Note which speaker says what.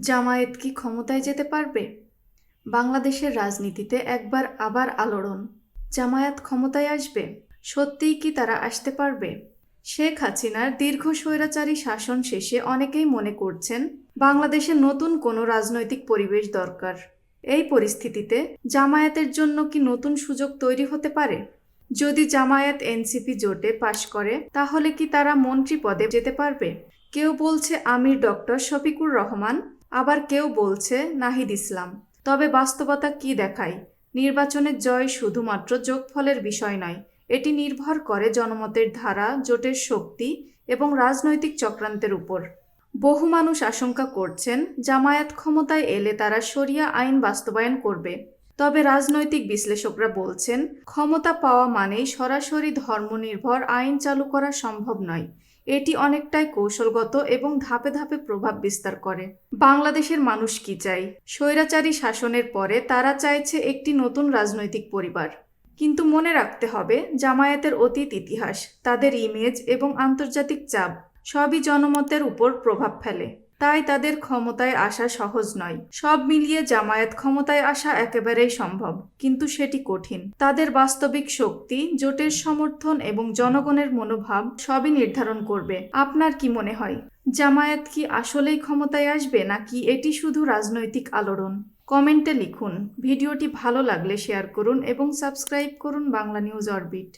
Speaker 1: জামায়াত কি ক্ষমতায় যেতে পারবে? বাংলাদেশের রাজনীতিতে একবার আবার আলোড়ন। জামায়াত ক্ষমতায় আসবে? সত্যিই কি তারা আসতে পারবে? শেখ হাসিনার দীর্ঘ স্বৈরাচারী শাসন শেষে অনেকেই মনে করছেন, বাংলাদেশে নতুন কোনো রাজনৈতিক পরিবেশ দরকার। এই পরিস্থিতিতে জামায়াতের জন্য কি নতুন সুযোগ তৈরি হতে পারে? যদি জামায়াত এনসিপি জোটে পাশ করে, তাহলে কি তারা মন্ত্রী পদে যেতে পারবে? কেউ বলছে আমির ডক্টর শফিকুর রহমান, আবার কেউ বলছে নাহিদ ইসলাম। তবে বাস্তবতা কি দেখায়? নির্বাচনের জয় শুধুমাত্র যোগফলের বিষয় নয়, এটি নির্ভর করে জনমতের ধারা, জোটের শক্তি এবং রাজনৈতিক চক্রান্তের উপর। বহু মানুষ আশঙ্কা করছেন, জামায়াত ক্ষমতায় এলে তারা শরিয়া আইন বাস্তবায়ন করবে। তবে রাজনৈতিক বিশ্লেষকরা বলছেন, ক্ষমতা পাওয়া মানেই সরাসরি ধর্মনির্ভর আইন চালু করা সম্ভব নয়। এটি অনেকটাই কৌশলগত এবং ধাপে ধাপে প্রভাব বিস্তার করে। বাংলাদেশের মানুষ কি চাই স্বৈরাচারী শাসনের পরে তারা চাইছে একটি নতুন রাজনৈতিক পরিবার। কিন্তু মনে রাখতে হবে, জামায়াতের অতীত ইতিহাস, তাদের ইমেজ এবং আন্তর্জাতিক চাপ, সবই জনমতের উপর প্রভাব ফেলে। তাই তাদের ক্ষমতায় আসা সহজ নয়। সব মিলিয়ে জামায়াত ক্ষমতায় আসা একেবারেই সম্ভব, কিন্তু সেটি কঠিন। তাদের বাস্তবিক শক্তি, জোটের সমর্থন এবং জনগণের মনোভাব সবই নির্ধারণ করবে। আপনার কি মনে হয়? জামায়াত কি আসলেই ক্ষমতায় আসবে নাকি এটি শুধু রাজনৈতিক আলোড়ন? কমেন্টে লিখুন। ভিডিওটি ভালো লাগলে শেয়ার করুন এবং সাবস্ক্রাইব করুন বাংলা নিউজ অরবিট।